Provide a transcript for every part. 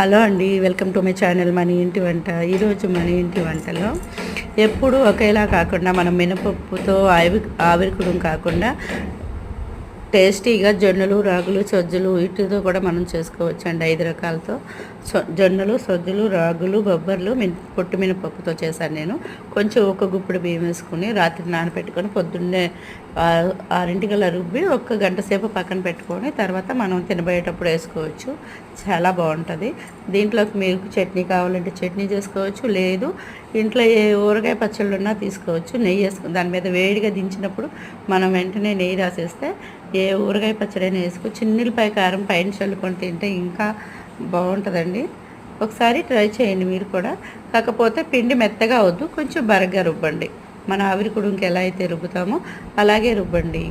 Hello అండి welcome to my channel మన ఇంటి వంట. ఈరోజు మన ఇంటి వంటలో ఎప్పుడు ఒకేలా కాకుండా మనం మినపప్పుతో ఆవి ఆవిరికుడం కాకుండా టేస్టీగా జొన్నలు రాగులు సజ్జలు వీటితో కూడా మనం చేసుకోవచ్చు అండి ఐదు రకాలతో. సొ జొన్నలు సజ్జలు రాగులు బొబ్బర్లు మిన పొట్టు మినపప్పుతో చేశాను నేను. కొంచెం ఒక గుప్పుడు బియ్యం వేసుకుని రాత్రి నానబెట్టుకొని పొద్దున్నే ఆరింటికల్లా రుబ్బి ఒక గంట సేపు పక్కన పెట్టుకొని తర్వాత మనం తినబోయేటప్పుడు వేసుకోవచ్చు. చాలా బాగుంటుంది. దీంట్లోకి మీకు చట్నీ కావాలంటే చట్నీ చేసుకోవచ్చు లేదు ఇంట్లో ఏ ఊరగాయ పచ్చళ్ళు ఉన్నా తీసుకోవచ్చు. నెయ్యి వేసుకుని దాని మీద వేడిగా దించినప్పుడు మనం వెంటనే నెయ్యి రాసేస్తే ఏ ఊరగాయ పచ్చడైనా వేసుకో చిన్నిలపై కారం పైన చల్లుకొని తింటే ఇంకా బాగుంటుందండి. ఒకసారి ట్రై చేయండి మీరు కూడా. కాకపోతే పిండి మెత్తగా వద్దు కొంచెం బరగ్గా రుబ్బండి. మన ఆవిరి కుడుంకి ఎలా అయితే రుబ్బుతామో అలాగే రుబ్బండి.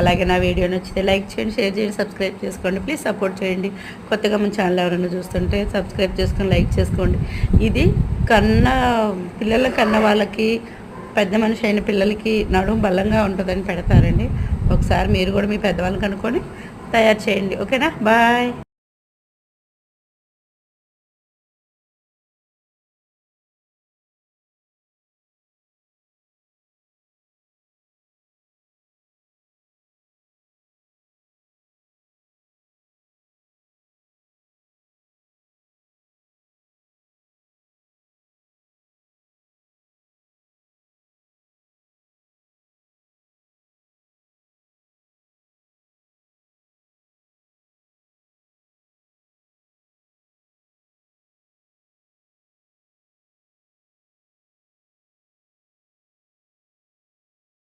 అలాగే నా వీడియో నచ్చితే లైక్ చేయండి షేర్ చేయండి సబ్స్క్రైబ్ చేసుకోండి. ప్లీజ్ సపోర్ట్ చేయండి. కొత్తగా మన ఛానల్ ఎవరైనా చూస్తుంటే సబ్స్క్రైబ్ చేసుకొని లైక్ చేసుకోండి. ఇది కన్న పిల్లల కన్న వాళ్ళకి పెద్ద మనిషి అయిన పిల్లలకి నడుము బలంగా ఉంటుందని పెడతారండి. ఒకసారి మీరు కూడా మీ పెద్దవాళ్ళని కనుక్కొని తయారు చేయండి. ఓకేనా? బాయ్.